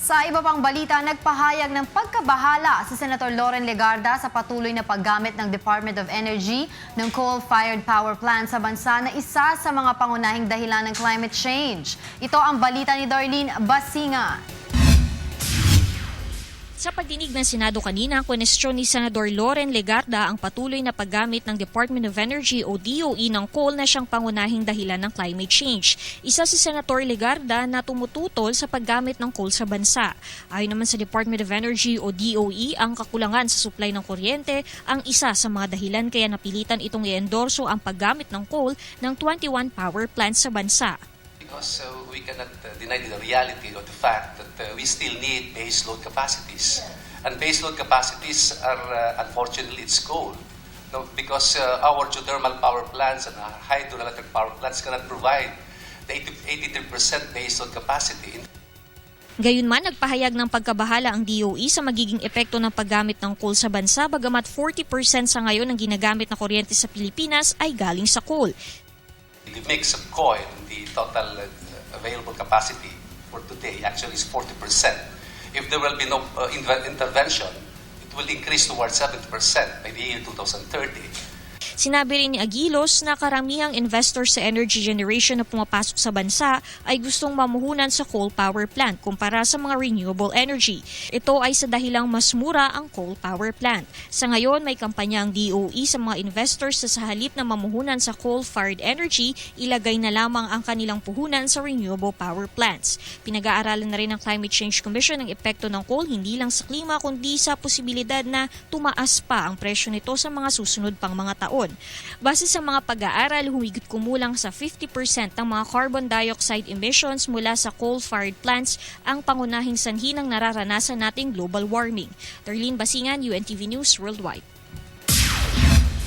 Sa iba pang balita, nagpahayag ng pagkabahala si Senator Loren Legarda sa patuloy na paggamit ng Department of Energy ng coal-fired power plant sa bansa na isa sa mga pangunahing dahilan ng climate change. Ito ang balita ni Darlene Basinga. Sa pagdinig ng Senado kanina, kwenestyon ni Senador Loren Legarda ang patuloy na paggamit ng Department of Energy o DOE ng coal na siyang pangunahing dahilan ng climate change. Isa si Senator Legarda na tumututol sa paggamit ng coal sa bansa. Ayon naman sa Department of Energy o DOE, ang kakulangan sa supply ng kuryente ang isa sa mga dahilan kaya napilitan itong i-endorso ang paggamit ng coal ng 21 power plants sa bansa. Because uh, we cannot uh, deny the reality of the fact that uh, we still need base load capacities. And base load capacities are, uh, unfortunately, it's coal. No, because uh, our geothermal power plants and our hydroelectric power plants cannot provide the 80, 83% base load capacity. Gayunman, nagpahayag ng pagkabahala ang DOE sa magiging epekto ng paggamit ng coal sa bansa bagamat 40% sa ngayon ng ginagamit na kuryente sa Pilipinas ay galing sa coal. The mix of coal, the total uh, available capacity for today actually is 40%. If there will be no uh, intervention, it will increase towards 70% by the year 2030. Sinabi rin ni Aguilos na karamihang investor sa energy generation na pumapasok sa bansa ay gustong mamuhunan sa coal power plant kumpara sa mga renewable energy. Ito ay sa dahilang mas mura ang coal power plant. Sa ngayon, may kampanya ang DOE sa mga investors sa halip na mamuhunan sa coal-fired energy, ilagay na lamang ang kanilang puhunan sa renewable power plants. Pinag-aaralan na rin ng Climate Change Commission ang epekto ng coal hindi lang sa klima kundi sa posibilidad na tumaas pa ang presyo nito sa mga susunod pang mga taon. Base sa mga pag-aaral, humigit kumulang sa 50% ng mga carbon dioxide emissions mula sa coal-fired plants ang pangunahing sanhi ng nararanasan nating global warming. Darlene Basingan, UNTV News Worldwide.